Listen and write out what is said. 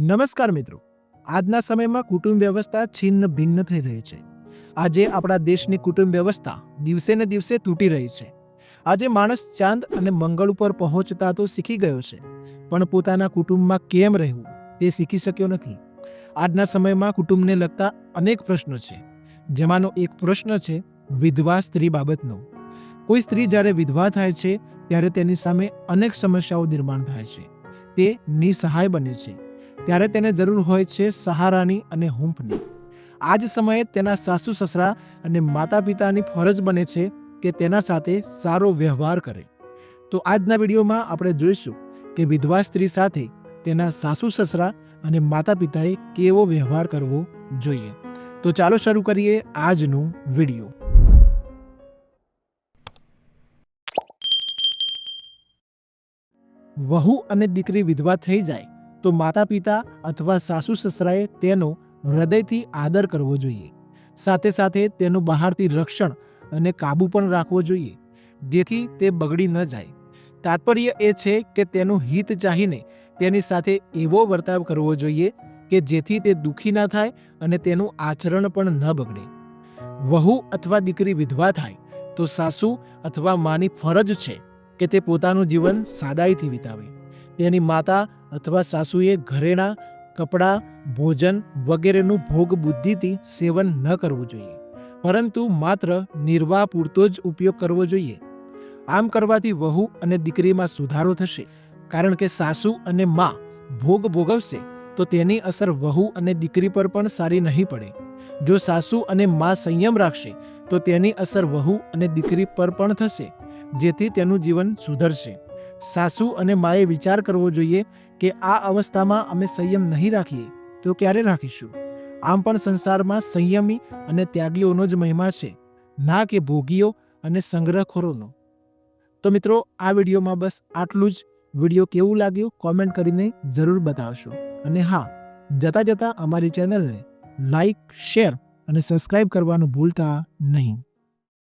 નમસ્કાર મિત્રો. આજના સમયમાં કુટુંબ વ્યવસ્થા છિન્ન ભિન્ન થઈ રહી છે. આજે આપણા દેશની કુટુંબ વ્યવસ્થા દિવસે ને દિવસે તૂટી રહી છે. આજે માણસ ચાંદ અને મંગળ ઉપર પહોંચતા તો શીખી ગયો છે, પણ પોતાના કુટુંબમાં કેમ રહેવું તે શીખી શક્યો નથી. આજના સમયમાં કુટુંબને લગતા અનેક પ્રશ્નો છે. જેમાંનો એક પ્રશ્ન છે વિધવા સ્ત્રી બાબતનો. કોઈ સ્ત્રી જ્યારે વિધવા થાય છે, ત્યારે તેની સામે અનેક સમસ્યાઓ નિર્માણ થાય છે. તે નિસહાય બને છે. ત્યારે તેને જરૂર હોય છે સહારાની અને હૂંફની. આ જ સમયે તેના સાસુ સસરા અને માતા પિતાની ફરજ બને છે કે તેના સાથે સારો વ્યવહાર કરે. તો આજના વિડીયોમાં આપણે જોઈશું કે વિધવા સ્ત્રી સાથે તેના સાસુ સસરા અને માતા પિતાએ કેવો વ્યવહાર કરવો જોઈએ. તો ચાલો શરૂ કરીએ આજનું વીડિયો. વહુ અને દીકરી વિધવા થઈ જાય. તો માતા પિતા અથવા સાસુ સસરાએ તેનો હૃદયથી આદર કરવો જોઈએ. સાથે સાથે તેનું બહારથી રક્ષણ અને કાબુ પણ રાખવો જોઈએ, જેથી તે બગડી ન જાય. તાત્પર્ય એ છે કે તેનું હિત ચાહીને તેની સાથે એવો વર્તાવ કરવો જોઈએ કે જેથી તે દુઃખી ના થાય અને તેનું આચરણ પણ ન બગડે. વહુ અથવા દીકરી વિધવા થાય, તો સાસુ અથવા માની ફરજ છે કે તે પોતાનું જીવન સાદાઈથી વિતાવે. તેની માતા અથવા સાસુએ ઘરેણા, કપડાં, ભોજન વગેરેનું ભોગ બુદ્ધિથી સેવન ન કરવું જોઈએ. પરંતુ માત્ર નિર્વાહ પૂરતો જ ઉપયોગ કરવો જોઈએ. આમ કરવાથી વહુ અને દીકરીમાં સુધારો થશે. કારણ કે સાસુ અને મા ભોગ ભોગવશે, તો તેની અસર વહુ અને દીકરી પર પણ સારી નહીં પડે. જો સાસુ અને મા સંયમ રાખશે, તો તેની અસર વહુ અને દીકરી પર પણ થશે, જેથી તેનું જીવન સુધરશે. સાસુ અને માએ વિચાર કરવો જોઈએ કે આ અવસ્થામાં અમે સંયમ નહીં રાખીએ તો ક્યારે રાખીશું? આમ પણ સંસારમાં સંયમી અને ત્યાગીઓનો જ મહિમા છે, ના કે ભોગીઓ અને સંગ્રહખોરોનો. તો મિત્રો, આ વિડીયોમાં બસ આટલું જ. વીડિયો કેવું લાગ્યું કોમેન્ટ કરીને જરૂર બતાવશો. અને હા, જતાં જતાં અમારી ચેનલને લાઈક, શેર અને સબસ્ક્રાઇબ કરવાનું ભૂલતા નહીં.